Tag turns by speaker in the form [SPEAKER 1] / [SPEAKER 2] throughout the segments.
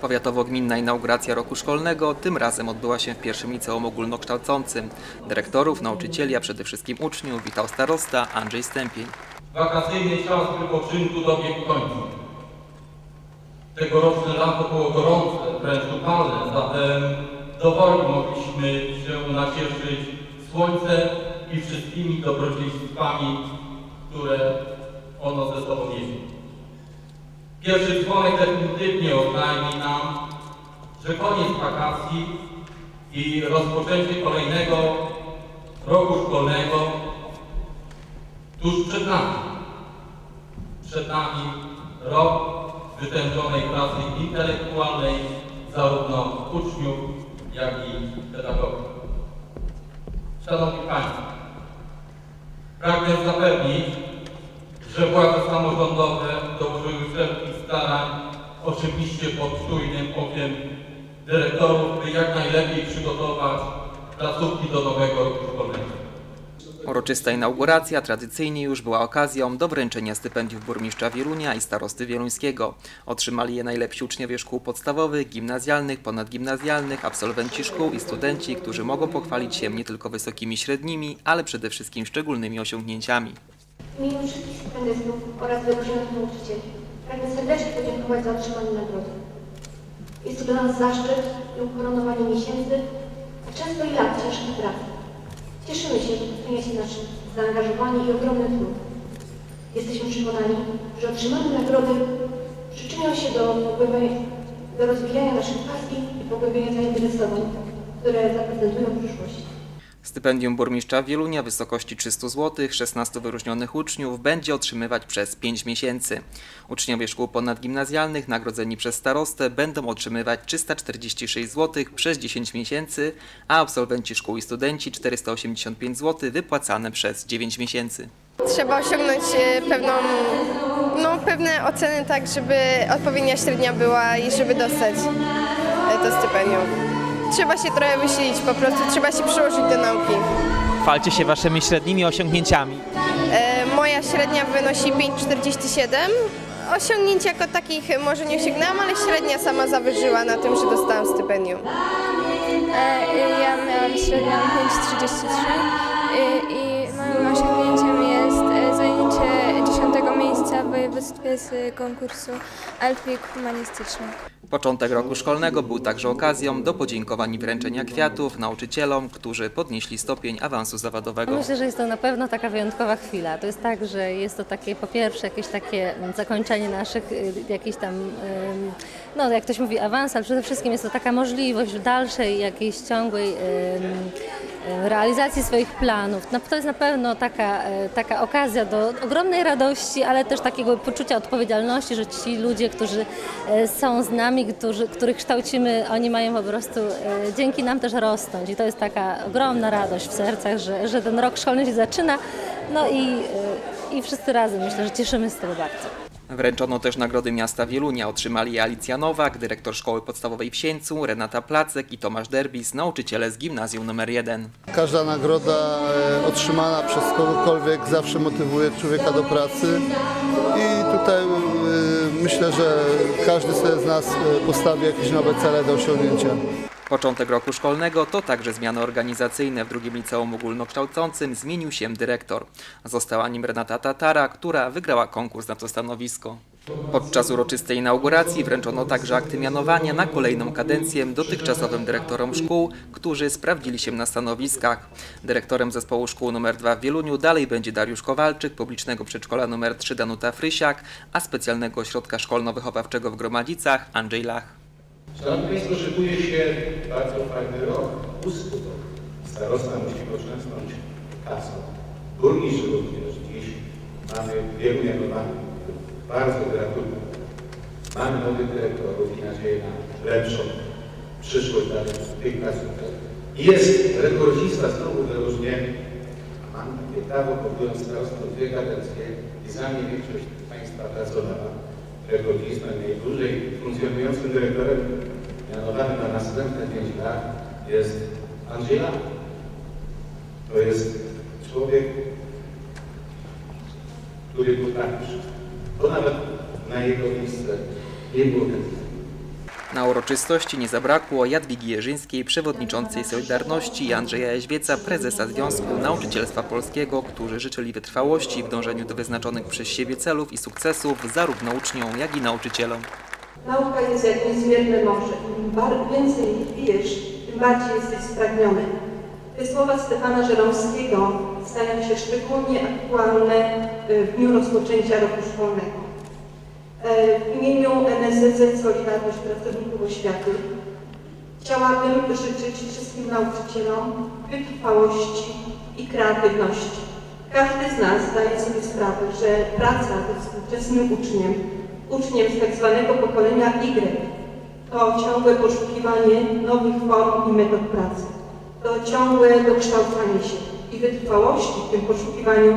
[SPEAKER 1] Powiatowo-gminna inauguracja roku szkolnego tym razem odbyła się w pierwszym liceum ogólnokształcącym. Dyrektorów, nauczycieli, a przede wszystkim uczniów witał starosta Andrzej Stępień.
[SPEAKER 2] Wakacyjny czas wypoczynku dobiegł końca. Tegoroczne lato było gorące, wręcz upalne, zatem dowoli mogliśmy się nacieszyć słońcem i wszystkimi dobrodziejstwami, które ono ze sobą niesie. Pierwszy dzwonek definitywnie oznajmi nam, że koniec wakacji i rozpoczęcie kolejnego roku szkolnego tuż przed nami. Przed nami rok wytężonej pracy intelektualnej zarówno uczniów, jak i pedagogów. Szanowni Państwo, pragnę zapewnić, że władze samorządowe oczywiście pod czujnym okiem dyrektorów, by jak najlepiej przygotować placówki do nowego roku szkolnego.
[SPEAKER 1] Uroczysta inauguracja tradycyjnie już była okazją do wręczenia stypendiów burmistrza Wielunia i starosty wieluńskiego. Otrzymali je najlepsi uczniowie szkół podstawowych, gimnazjalnych, ponadgimnazjalnych, absolwenci szkół i studenci, którzy mogą pochwalić się nie tylko wysokimi średnimi, ale przede wszystkim szczególnymi osiągnięciami.
[SPEAKER 3] W imieniu wszystkich stypendystów oraz wyróżnionych nauczycieli pragnę serdecznie podziękować za otrzymanie nagrody. Jest to dla nas zaszczyt i ukoronowanie miesięcy, a często i lat ciężkiej pracy. Cieszymy się, że doceniacie nasze zaangażowanie i ogromny trud. Jesteśmy przekonani, że otrzymane nagrody przyczynią się do, do rozwijania naszych pasji i pogłębienia zainteresowań, które zaprezentują przyszłość.
[SPEAKER 1] Stypendium burmistrza Wielunia w wysokości 300 zł 16 wyróżnionych uczniów będzie otrzymywać przez 5 miesięcy. Uczniowie szkół ponadgimnazjalnych nagrodzeni przez starostę będą otrzymywać 346 zł przez 10 miesięcy, a absolwenci szkół i studenci 485 zł wypłacane przez 9 miesięcy.
[SPEAKER 4] Trzeba osiągnąć e, pewną, no, pewne oceny tak, żeby odpowiednia średnia była i żeby dostać e, to stypendium. Trzeba się trochę wysilić po prostu, trzeba się przyłożyć do nauki.
[SPEAKER 5] Chwalcie się waszymi średnimi osiągnięciami.
[SPEAKER 4] E, Moja średnia wynosi 5,47. Osiągnięć jako takich może nie osiągnęłam, ale średnia sama zawyżyła na tym, że dostałam stypendium.
[SPEAKER 6] E, Ja miałam średnią 5,33 i, i województwie z konkursu Alfik Humanistyczny.
[SPEAKER 1] Początek roku szkolnego był także okazją do podziękowań i wręczenia kwiatów nauczycielom, którzy podnieśli stopień awansu zawodowego.
[SPEAKER 7] Myślę, że jest to na pewno taka wyjątkowa chwila. To jest tak, że jest to takie po pierwsze jakieś takie zakończenie naszych y, jakichś tam, no jak ktoś mówi awans, ale przede wszystkim jest to taka możliwość dalszej jakiejś ciągłej realizacji swoich planów. No, to jest na pewno taka, y, taka okazja do ogromnej radości, ale też takiego poczucia odpowiedzialności, że ci ludzie, którzy y, są z nami, którzy, których kształcimy, oni mają po prostu y, dzięki nam też rosnąć. I to jest taka ogromna radość w sercach, że, że ten rok szkolny się zaczyna. No i, i wszyscy razem myślę, że cieszymy się z tego bardzo.
[SPEAKER 1] Wręczono też nagrody miasta Wielunia. Otrzymali Alicja Nowak, dyrektor szkoły podstawowej w Sieńcu, Renata Placek i Tomasz Derbis, nauczyciele z gimnazjum nr 1.
[SPEAKER 8] Każda nagroda e, otrzymana przez kogokolwiek zawsze motywuje człowieka do pracy i tutaj e, myślę, że każdy sobie z nas e, postawi jakieś nowe cele do osiągnięcia.
[SPEAKER 1] Początek roku szkolnego to także zmiany organizacyjne. W drugim liceum ogólnokształcącym zmienił się dyrektor. Została nim Renata Tatara, która wygrała konkurs na to stanowisko. Podczas uroczystej inauguracji wręczono także akty mianowania na kolejną kadencję dotychczasowym dyrektorom szkół, którzy sprawdzili się na stanowiskach. Dyrektorem zespołu szkół nr 2 w Wieluniu dalej będzie Dariusz Kowalczyk, publicznego przedszkola nr 3 Danuta Frysiak, a specjalnego ośrodka szkolno-wychowawczego w Gromadzicach Andrzej Lach.
[SPEAKER 9] Szanowni Państwo, szykuje się bardzo fajny rok, pusty rok. Starosta musi poczęstnąć kasą. Burmistrz również dziś mamy wielu mianowanych. Bardzo gratuluję. Mamy nowych dyrektorów i nadzieję na lepszą przyszłość dla tych placówek. Jest rekordzista znowu wyróżnienie. Mam takie prawo, bo byłem starostą dwie kadencje i za mnie większość Państwa pracowała rekordzista najdłużej funkcjonującym dyrektorem mianowanym na następne 5 lat jest Andrzej Lach. To jest człowiek, który potrafi. Bo nawet na jego miejsce nie było chętnych.
[SPEAKER 1] Na uroczystości nie zabrakło Jadwigi Jerzyńskiej, przewodniczącej Solidarności i Andrzeja Jaźwieca, prezesa Związku Nauczycielstwa Polskiego, którzy życzyli wytrwałości w dążeniu do wyznaczonych przez siebie celów i sukcesów zarówno uczniom, jak i nauczycielom.
[SPEAKER 10] Nauka jest jak niezmierne morze. Więcej pijesz, tym bardziej jesteś spragniony. Te słowa Stefana Żeromskiego stają się szczególnie aktualne e, w dniu rozpoczęcia roku szkolnego. E, W imieniu NSZZ Solidarność Pracowników Oświaty chciałabym życzyć wszystkim nauczycielom wytrwałości i kreatywności. Każdy z nas zdaje sobie sprawę, że praca ze współczesnym uczniem, uczniem z tak zwanego pokolenia Y, to ciągłe poszukiwanie nowych form i metod pracy. To ciągłe dokształcanie się i wytrwałości w tym poszukiwaniu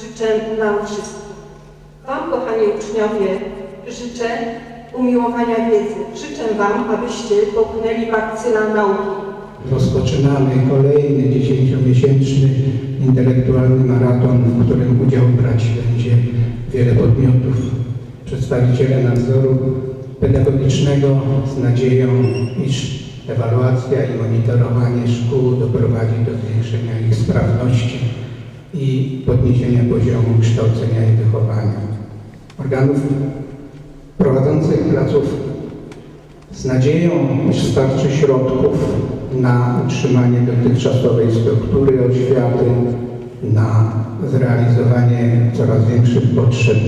[SPEAKER 10] życzę nam wszystkim. Wam, kochani uczniowie, życzę umiłowania wiedzy. Życzę Wam, abyście popłynęli bakcyla nauki.
[SPEAKER 11] Rozpoczynamy kolejny dziesięciomiesięczny intelektualny maraton, w którym udział brać będzie wiele podmiotów. Przedstawiciele nadzoru pedagogicznego z nadzieją, iż ewaluacja i monitorowanie szkół doprowadzi do zwiększenia ich sprawności i podniesienia poziomu kształcenia i wychowania. Organów prowadzących placówki z nadzieją, iż starczy środków na utrzymanie dotychczasowej struktury oświaty, na zrealizowanie coraz większych potrzeb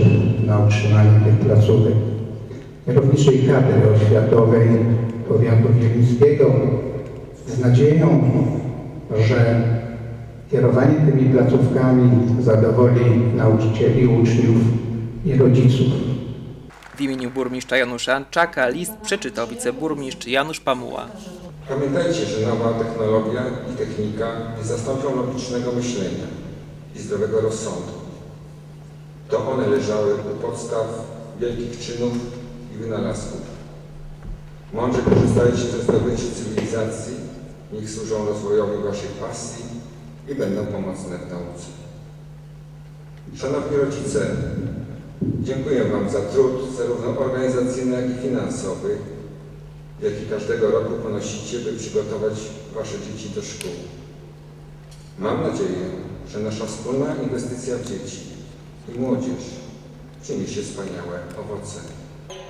[SPEAKER 11] na utrzymanie tych placówek. Kierowniczej kadry oświatowej powiatu wielińskiego z nadzieją, że kierowanie tymi placówkami zadowoli nauczycieli, uczniów i rodziców.
[SPEAKER 1] W imieniu burmistrza Janusza Anczaka list przeczytał wiceburmistrz Janusz Pamuła.
[SPEAKER 12] Pamiętajcie, że nowa technologia i technika nie zastąpią logicznego myślenia i zdrowego rozsądku. To one leżały u podstaw wielkich czynów wynalazków. Mądrze korzystajcie ze zdobyczy cywilizacji, niech służą rozwojowi waszych pasji i będą pomocne w nauce. Szanowni rodzice, dziękuję Wam za trud zarówno organizacyjny, jak i finansowy, jaki każdego roku ponosicie, by przygotować Wasze dzieci do szkół. Mam nadzieję, że nasza wspólna inwestycja w dzieci i młodzież przyniesie wspaniałe owoce.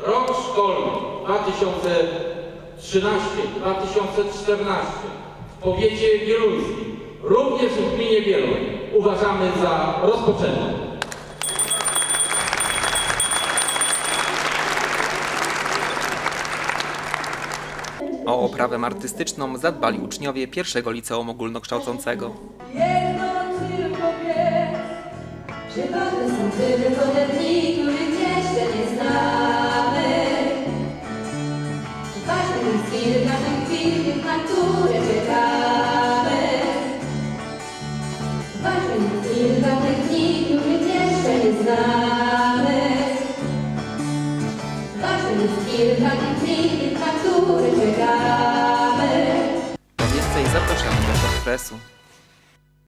[SPEAKER 2] Rok szkolny 2013-2014 w powiecie wieluńskim, również w gminie Wieluń, uważamy za rozpoczęty.
[SPEAKER 1] O oprawę artystyczną zadbali uczniowie pierwszego liceum ogólnokształcącego.
[SPEAKER 13] Jedno tylko wiesz, że ważne są tylko te dni, których jeszcze nie znamy.